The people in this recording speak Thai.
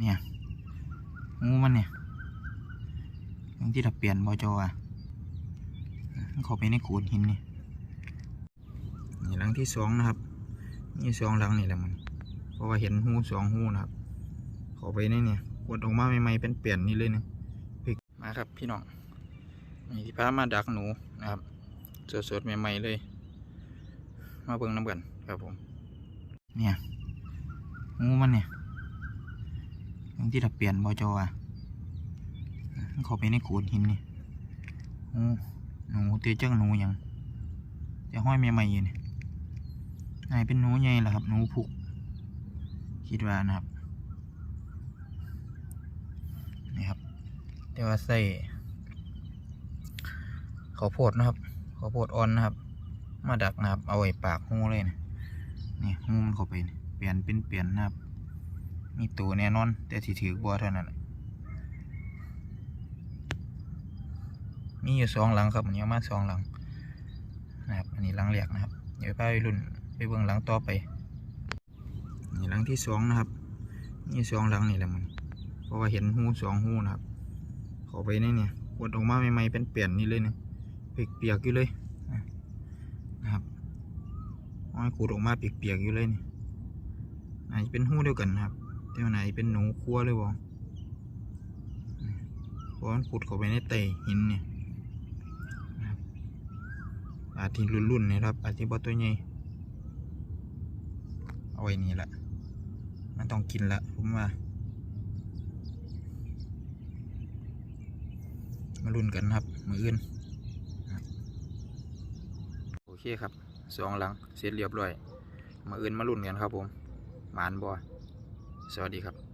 เนี่ยงูมันเนี่ยยังที่ถ้าเปลี่ยนบอจอะเขาไปในโขดหินนี่นี่หลังที่สองนะครับนี่สองหลังนี่แหละมัน เพราะว่าเห็นหูสองหูนะครับเขาไปในเนี่ยกดออกมาใหม่ๆเป็นเปลี่ยนนี่เลยเนี่ยมาครับพี่น้องนี่ที่พามาดักหนูนะครับสดๆใหม่ๆเลย มาเบิ่งน้ำกันครับผม เนี่ยงูมันเนี่ย งที่ถ้าเปลี่ยนบอจอะเขาไปในโขดหินนี่หนูเตี้ยเจังหนูยังแต่ห้อยใหม่ๆอยู่นี่นายเป็นหนูใหญ่แหละครับหนูผูกคิดว่านะครับนี่ครับแต่ว่าใส่ข้าวโพดนะครับข้าวโพดอ่อนนะครับ มาดักนะครับ เอาไว้ปากงูเลยนะนี่งูมันเข้าไปเปลี่ยนเป็นเปลี่ยนนะครับ มีตัวแน่นอน แต่ที่ถือบัวเท่านั้นแหละมีอยู่สองหลังครับอันนี้มาสองหลังนะครับอันนี้หลังแรกนะครับ เดี๋ยวไปรุ่นไปเบิ่งหลังต่อไปนี่หลังที่สองนะครับนี่สองหลังนี่แหละมันเพราะว่าเห็นหูสองหูนะครับข้าไปในเนี่ยกดออกมาใหม่ๆเป็นเปลี่ยนนี่เลยเนี่ยเปียกๆอยู่เลยนะครับห้อยขูดออกมาเปียกๆอยู่เลยนี่อาจจะเป็นหูเดียวกันนะครับ แต่ว่าไหนเป็นหนูคั่วเลยบ่เพราะมันขุดเข้าไปในไตหินเนี่ยนะครับอาจที่รุ่นๆนะครับ อาจจะบ่ตัวใหญ่เอาไว้นี่แหละมันต้องกินละผมว่ามาลุ้นกันครับ มืออื่น โอเคครับสองหลังเสร็จเรียบร้อยมาอื่นมาลุ้นกันครับผมหมานบอ สวัสดีครับ